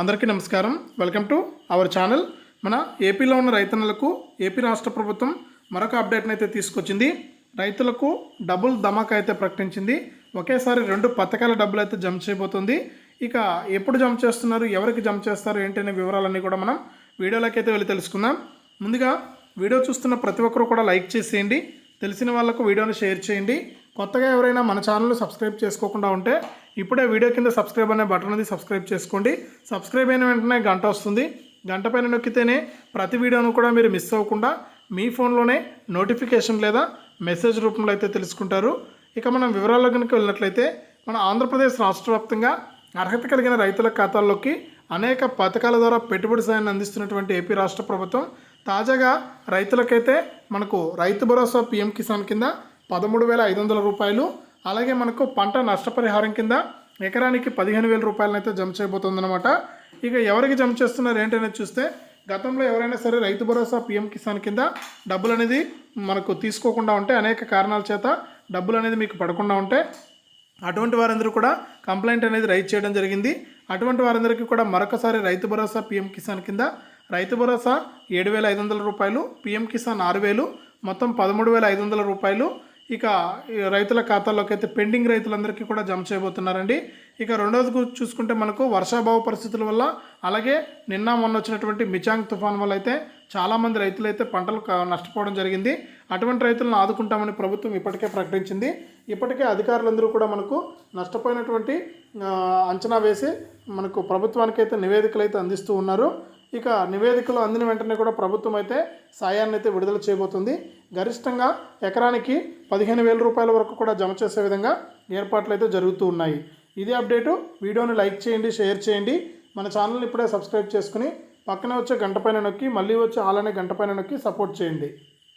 అందరికీ నమస్కారం. Welcome to our channel. మన ఏపీలో ఉన్న రైతన్నలకు ఏపీ రాష్ట్ర ప్రభుత్వం మరొక అప్డేట్ని అయితే తీసుకొచ్చింది. రైతులకు డబుల్ ధమాకా అయితే ప్రకటించింది. ఒకేసారి రెండు పథకాల డబ్బులు అయితే జమ చేయబోతుంది. ఇక ఎప్పుడు జమ చేస్తున్నారు? ఎవరికి జమ చేస్తారు? ఏంటి అనే వివరాలన్నీ కూడా మనం వీడియోలోకైతే వెళ్ళి తెలుసుకుందాం. ముందుగా వీడియో చూస్తున్న ప్రతి ఒక్కరు కూడా లైక్ చేసేయండి. తెలిసిన వాళ్ళకు వీడియోని షేర్ చేయండి. కొత్తగా ఎవరైనా మన ఛానల్ సబ్స్క్రైబ్ చేసుకోకుండా ఉంటే ఇప్పుడే వీడియో కింద సబ్స్క్రైబ్ అనే బటన్ ఉంది సబ్స్క్రైబ్ చేసుకోండి. సబ్స్క్రైబ్ అయిన వెంటనే గంట వస్తుంది. గంట పైన నొక్కితేనే ప్రతి వీడియోను కూడా మీరు మిస్ అవ్వకుండా మీ ఫోన్లోనే నోటిఫికేషన్ లేదా మెసేజ్ రూపంలో అయితే తెలుసుకుంటారు. ఇక మనం వివరాల్లో కనుక వెళ్ళినట్లయితే మన ఆంధ్రప్రదేశ్ రాష్ట్ర వ్యాప్తంగా అర్హత కలిగిన రైతుల ఖాతాల్లోకి అనేక పథకాల ద్వారా పెట్టుబడి సాయాన్ని అందిస్తున్నటువంటి ఏపీ రాష్ట్ర ప్రభుత్వం తాజాగా రైతులకైతే మనకు రైతు భరోసా పీఎం కిసాన్ కింద పదమూడు వేల ఐదు వందల రూపాయలు. అలాగే మనకు పంట నష్టపరిహారం కింద ఎకరానికి పదిహేను వేల రూపాయలనైతే జమ చేయబోతుందన్నమాట. ఇక ఎవరికి జమ చేస్తున్నారు ఏంటనేది చూస్తే గతంలో ఎవరైనా సరే రైతు భరోసా పీఎం కిసాన్ కింద డబ్బులు అనేది మనకు తీసుకోకుండా ఉంటే అనేక కారణాల చేత డబ్బులు అనేది మీకు పడకుండా ఉంటే అటువంటి వారందరూ కూడా కంప్లైంట్ అనేది రైజ్ చేయడం జరిగింది. అటువంటి వారందరికీ కూడా మరొకసారి రైతు భరోసా పీఎం కిసాన్ కింద రైతు భరోసా ఏడు వేల ఐదు వందల రూపాయలు పీఎం కిసాన్ ఆరు వేలు మొత్తం పదమూడు వేల ఐదు వందల రూపాయలు ఇక రైతుల ఖాతాల్లోకి అయితే పెండింగ్ రైతులందరికీ కూడా జమ చేయబోతున్నారండి. ఇక రెండోది చూసుకుంటే మనకు వర్షాభావ పరిస్థితుల వల్ల అలాగే నిన్న మొన్న వచ్చినటువంటి మిచాంగ్ తుఫాన్ వల్ల అయితే చాలామంది రైతులు అయితే పంటలు నష్టపోవడం జరిగింది. అటువంటి రైతులను ఆదుకుంటామని ప్రభుత్వం ఇప్పటికే ప్రకటించింది. ఇప్పటికే అధికారులందరూ కూడా మనకు నష్టపోయినటువంటి అంచనా వేసి మనకు ప్రభుత్వానికి అయితే నివేదికలు అయితే అందిస్తూ ఉన్నారు. ఇక నివేదికలు అందిన వెంటనే కూడా ప్రభుత్వం అయితే సాయాన్ని అయితే విడుదల చేయబోతుంది. గరిష్టంగా ఎకరానికి పదిహేను వేల రూపాయల వరకు కూడా జమ చేసే విధంగా ఏర్పాట్లు అయితే జరుగుతూ ఉన్నాయి. ఇదే అప్డేటు. వీడియోని లైక్ చేయండి షేర్ చేయండి. మన ఛానల్ని ఇప్పుడే సబ్స్క్రైబ్ చేసుకుని పక్కనే వచ్చే గంట పైన నొక్కి మళ్ళీ వచ్చే ఆలనే గంట పైన నొక్కి సపోర్ట్ చేయండి.